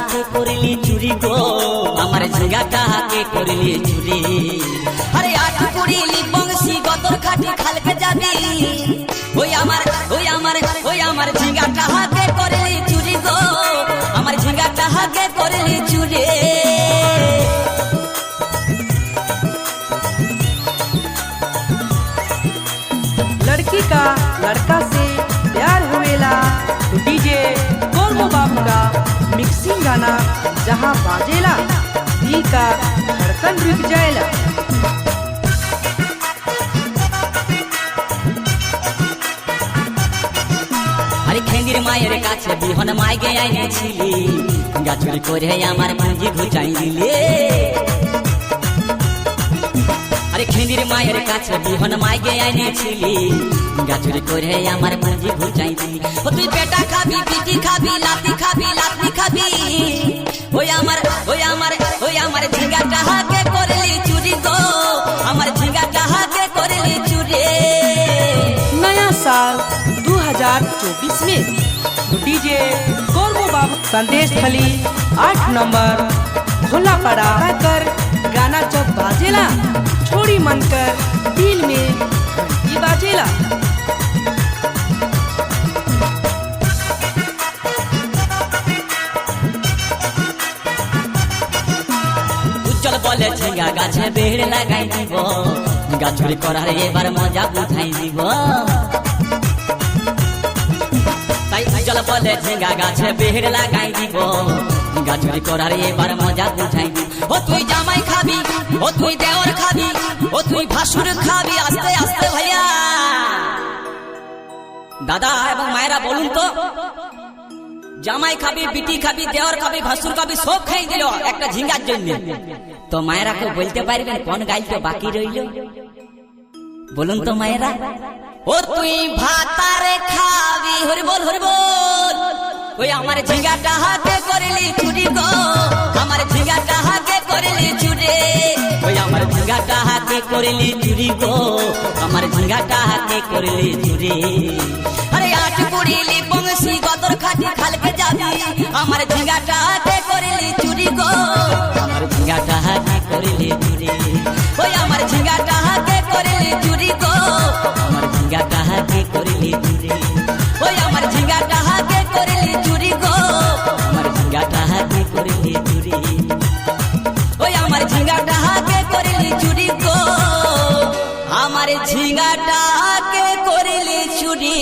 ঝিঙ্গাটা হাতে করলি চুরি গো আমার ঝিঙ্গাটা হাতে করলি চুরি আরে আট কুড়িলি বংশী গতর খাটি খালকে যাবি ওই আমার ওই আমার ওই আমার ঝিঙ্গাটা হাতে করলি চুরি গো আমার ঝিঙ্গাটা হাতে করলি চুরি लड़की का लड़का से प्यार हुएला तो डीजे गोरमो बाबू का मिक्सिंग गाना जहाँ बाजेला दिल का धड़कन रुक जाएला আরে খেঙ্গির মায়ের কাছে বিহন মাইগে আইনেছিলি গাছুরি করে আমার পুঁজি ঘুচাই দিলে আরে খেঙ্গির মায়ের কাছে বিহন মাইগে আইনেছিলি গাছুরি করে আমার পুঁজি ঘুচাই দিলি ও তুই পেটা খাবি পিটি খাবি লাতি খাবি লাতি খাবি ওই আমার ওই আমার ওই আমার ঝিঙ্গাটা হাকে করলি চুরি গো আমার ঝিঙ্গাটা হাকে করলি চুরি नया साल 2024 में तो डीजे गोरमो बाबू संदेश थली आठ नंबर भोला पड़ा कर गाना जब बाजेला छोड़ी मन कर दिल में घंटी बाजेला বলে ঝিঙ্গা গাছে বেড় লাগাই দিব। গাছুরি করার এবার মজা বুঝাই দিব। তাই উজ্জ্বল বলে ঝিঙ্গা গাছে বেড় লাগাই দিব। গাছুরি করার এবার মজা বুঝাই দিব। ও তুই জামাই খাবি, ও তুই দেওর খাবি, ও তুই ভাসুর খাবি, আস্তে আস্তে ভাইয়া। দাদা এবং মায়েরা বলুন তো, জামাই খাবি, বিটি খাবি দেওয়ার খাবি, ভাসুর খাবি, সব খাই দিল একটা ঝিঙ্গার জন্য। তো মায়েরা কেউ বলতে পারবেন কোন গাইতে বাকি রইল? বলুন তো মায়েরা। ও তুই ভাতারে খাবি হরি বল হরি বল। ওই আমার ঝিঙ্গাটা হাতে করলি চুরি গো। আমার ঝিঙ্গাটা হাতে করলি চুরি। ওই আমার ঝিঙ্গাটা হাতে করলি চুরি গো। আমার ঝিঙ্গাটা হাতে করলি চুরি। আরে আমার ঝিঙ্গাটাকে করলে চুরি।